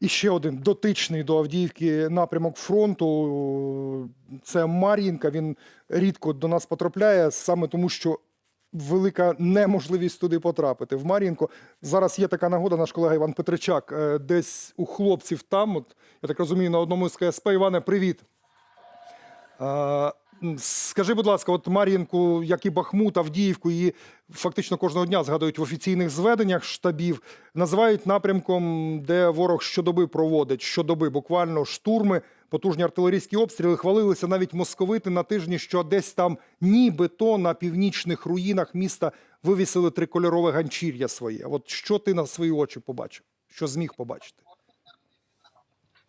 І ще один дотичний до Авдіївки напрямок фронту. Це Мар'їнка. Він рідко до нас потрапляє саме тому, що велика неможливість туди потрапити. В Мар'їнку зараз є така нагода. Наш колега Іван Петричак е, десь у хлопців там. От я так розумію, на одному з КСП. Іване, привіт. Скажи, будь ласка, от Мар'їнку, як і Бахмут, Авдіївку, її фактично кожного дня згадують в офіційних зведеннях штабів, називають напрямком, де ворог щодоби проводить щодоби, буквально штурми, потужні артилерійські обстріли. Хвалилися навіть московити на тижні, що десь там нібито на північних руїнах міста вивісили трикольорове ганчір'я своє. От що ти на свої очі побачив? Що зміг побачити?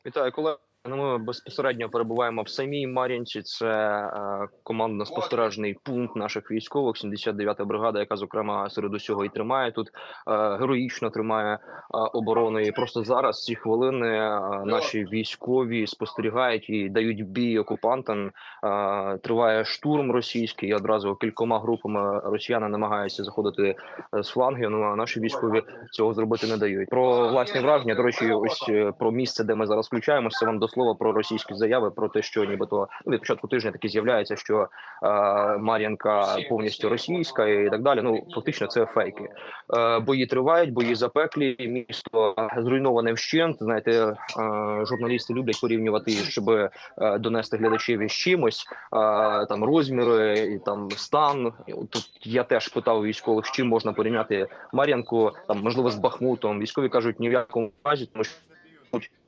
Вітаю, колеги. Ну, Ми безпосередньо перебуваємо в самій Мар'їнці. Це е, командно-спостережний пункт наших військових, 79-та бригада, яка зокрема серед усього і тримає тут е, героїчно тримає е, оборону. І просто зараз ці хвилини е, наші військові спостерігають і дають бій окупантам. Е, триває штурм російський. і Одразу кількома групами росіяни намагаються заходити е, з флангів. Ну а наші військові цього зробити не дають. Про власні враження. До речі, ось е, про місце, де ми зараз включаємося. Вам до слова про російські заяви про те, що нібито ну, від початку тижня таки з'являється, що е, Мар'янка повністю російська і так далі. Ну фактично, це фейки. Е, бої тривають, бої запеклі. Місто зруйноване вщент. Знаєте, е, журналісти люблять порівнювати, щоб е, донести глядачеві з чимось. е, там розміри і там стан. Тут я теж питав військових, з чим можна порівняти Мар'янку, там можливо з Бахмутом. Військові кажуть, ні в якому разі, тому що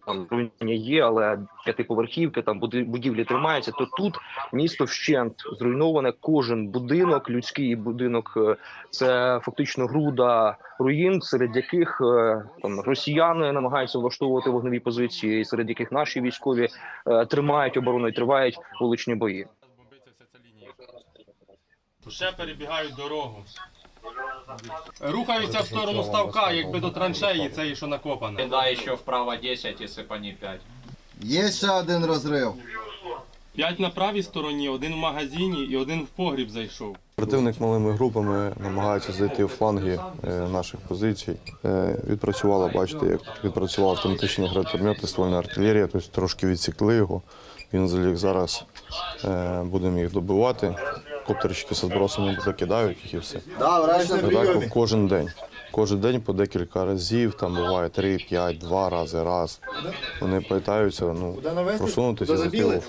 там руйнування є, але п'ятиповерхівки, там будівлі тримаються. То тут місто вщент зруйноване. Кожен будинок, людський будинок, е, це фактично груда руїн, серед яких е, там росіяни намагаються влаштовувати вогневі позиції, серед яких наші військові е, тримають оборону і тривають вуличні бої. Ще перебігають дорогу. Рухаються в сторону ставка, якби до траншеї цієї, що накопане. Да, еще вправо 10 и сыпани 5. Є ще один розрив. П'ять на правій стороні, один в магазині і один в погріб зайшов. Противник малими групами намагається зайти в фланги е, наших позицій. Е, Відпрацювала, бачите, як відпрацювала автоматичні гранатомети, ствольна артилерія, тобто трошки відсікли його. Він заліг зараз. е, Будемо їх добивати. Коптерчики з відбросами закидають їх і все. І так кожен день. Кожен день по декілька разів, там буває 3, 5, 2 рази, раз. Вони питаються ну, просунутися і зайти у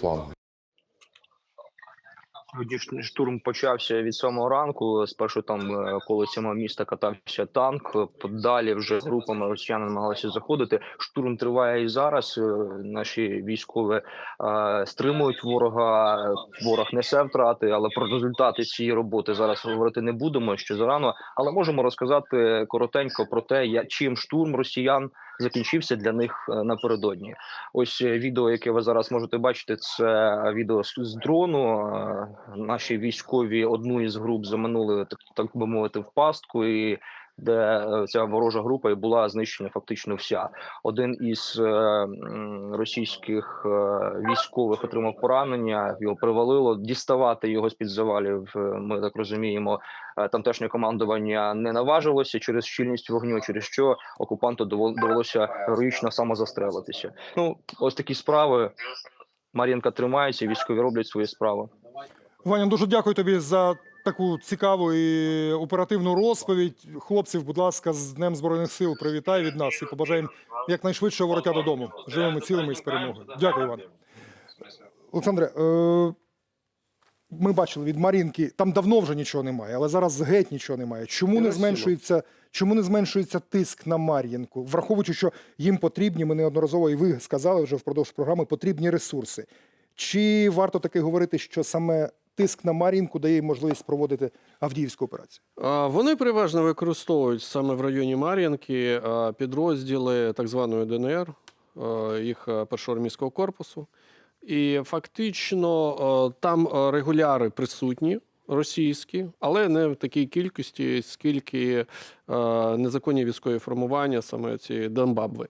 ж- штурм почався від самого ранку. Спершу там е, коло цього міста катався танк. Подалі вже групами росіяни намагалися заходити. Штурм триває і зараз. Е, Наші військові е, стримують ворога. Ворог несе втрати, але про результати цієї роботи зараз говорити не будемо. Що зарано, але можемо розказати коротенько про те, я- чим штурм росіян закінчився для них напередодні. Ось відео, яке ви зараз можете бачити, це відео з дрону. Наші військові одну із груп заманули, так, так би мовити, в пастку, і де е, ця ворожа група і була знищена фактично вся. Один із е, російських е, військових отримав поранення, його привалило. Діставати його з під завалів. Ми так розуміємо, тамтешнє командування не наважилося через щільність вогню, через що окупанту довелося героїчно самозастрелитися. Ну, ось такі справи. Мар'їнка тримається, військові роблять свої справи. Ваня, дуже дякую тобі за таку цікаву і оперативну розповідь. Хлопців, будь ласка, з Днем Збройних сил привітай від нас і побажаємо якнайшвидшого вороття додому. Живими, цілими і з перемогою. Дякую, Іван. Олександре, е, ми бачили від Марінки, там давно вже нічого немає, але зараз геть нічого немає. Чому не зменшується, чому не зменшується тиск на Мар'їнку? Враховуючи, що їм потрібні, ми неодноразово і ви сказали вже впродовж програми, потрібні ресурси. Чи варто таки говорити, що саме тиск на Мар'їнку дає можливість проводити Авдіївську операцію? Вони переважно використовують саме в районі Мар'їнки підрозділи так званої ДНР, їх першого армійського корпусу. І фактично там регуляри присутні. Російські, але не в такій кількості, скільки е, незаконні військові формування, саме ці Донбабви.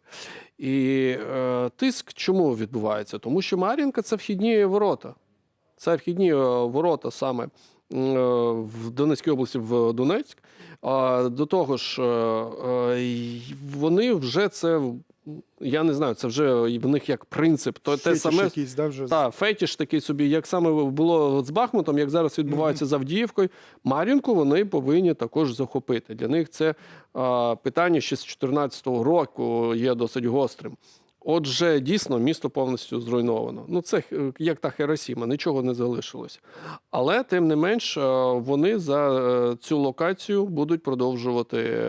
І е, тиск чому відбувається? Тому що Мар'їнка це вхідні ворота. Це вхідні е, ворота саме е, в Донецькій області в Донецьк. А до того ж, е, вони вже це я не знаю, це вже в них як принцип. То те саме якийсь, да, вже та, фетіш такий собі, як саме було з Бахмутом, як зараз відбувається з Авдіївкою. Мар'їнку вони повинні також захопити. Для них це а, питання ще з 2014 року є досить гострим. Отже, дійсно, місто повністю зруйновано. Ну, це е, як та Хиросіма, нічого не залишилось. Але тим не менш, е, вони за е, цю локацію будуть продовжувати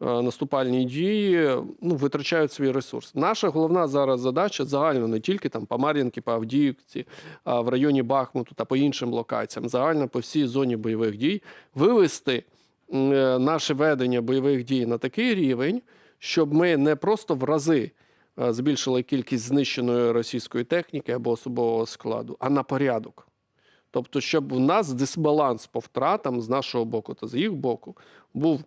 наступальні дії, ну, витрачають свій ресурс. Наша головна зараз задача загально не тільки там по Мар'їнки, по Авдіївці, а в районі Бахмуту та по іншим локаціям, загально по всій зоні бойових дій, вивести наше ведення бойових дій на такий рівень, щоб ми не просто в рази е, збільшили кількість знищеної російської техніки або особового складу, а на порядок. Тобто, щоб у нас дисбаланс по втратам з нашого боку та з їх боку був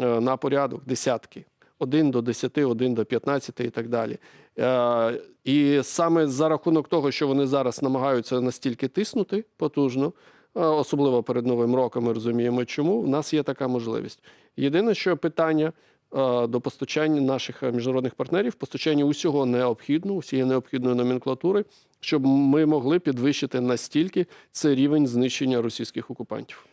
е, на порядок десятки. 1 до 10, 1 до 15 і так далі. Е, І саме за рахунок того, що вони зараз намагаються настільки тиснути потужно, особливо перед Новим роком, ми розуміємо, чому в нас є така можливість. Єдине, що питання до постачання наших е, міжнародних партнерів, постачання усього необхідного, усієї необхідної номенклатури, щоб ми могли підвищити настільки цей рівень знищення російських окупантів.